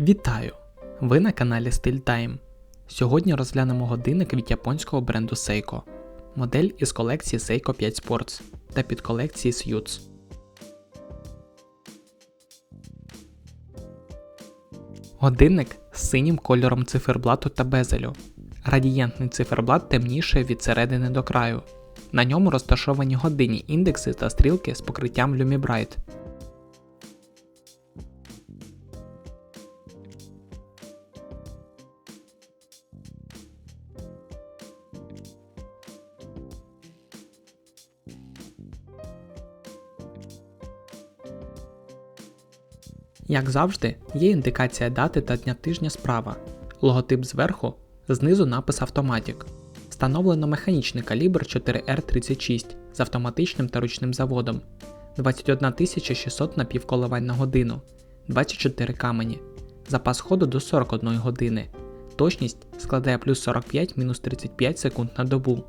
Вітаю! Ви на каналі Style Time. Сьогодні розглянемо годинник від японського бренду Seiko. Модель із колекції Seiko 5 Sports та під колекції Suits. Годинник з синім кольором циферблату та безелю. Радієнтний циферблат темніший від середини до краю. На ньому розташовані годинні індекси та стрілки з покриттям Lumibright. Як завжди, є індикація дати та дня тижня справа, логотип зверху, знизу напис Automatic. Встановлено механічний калібр 4R36 з автоматичним та ручним заводом, 21 600 напівколивань на годину, 24 камені, запас ходу до 41 години, точність складає плюс 45 мінус 35 секунд на добу.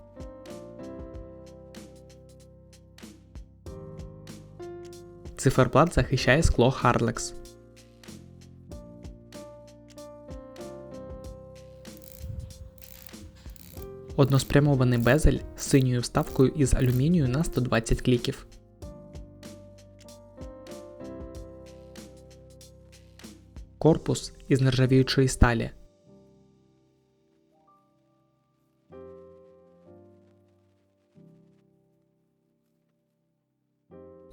Циферблат захищає скло Harlex. Односпрямований безель з синьою вставкою із алюмінію на 120 кліків. Корпус із нержавіючої сталі.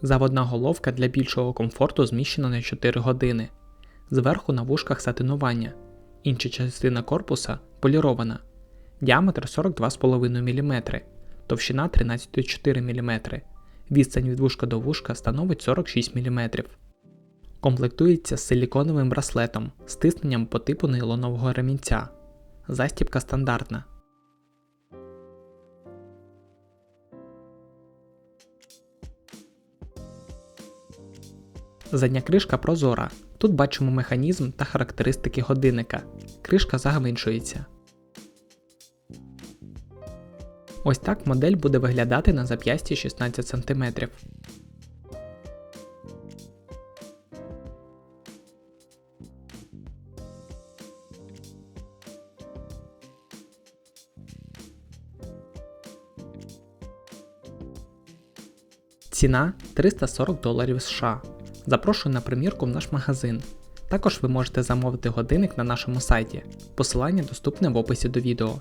Заводна головка для більшого комфорту зміщена на 4 години. Зверху на вушках сатинування. Інша частина корпуса полірована. Діаметр 42,5 мм, товщина 13,4 мм. Відстань від вушка до вушка становить 46 мм. Комплектується з силіконовим браслетом, стисненням по типу нейлонового ремінця. Застібка стандартна. Задня кришка прозора. Тут бачимо механізм та характеристики годинника. Кришка загвинчується. Ось так модель буде виглядати на зап'ясті 16 см. Ціна 340 доларів США. Запрошую на примірку в наш магазин. Також ви можете замовити годинник на нашому сайті. Посилання доступне в описі до відео.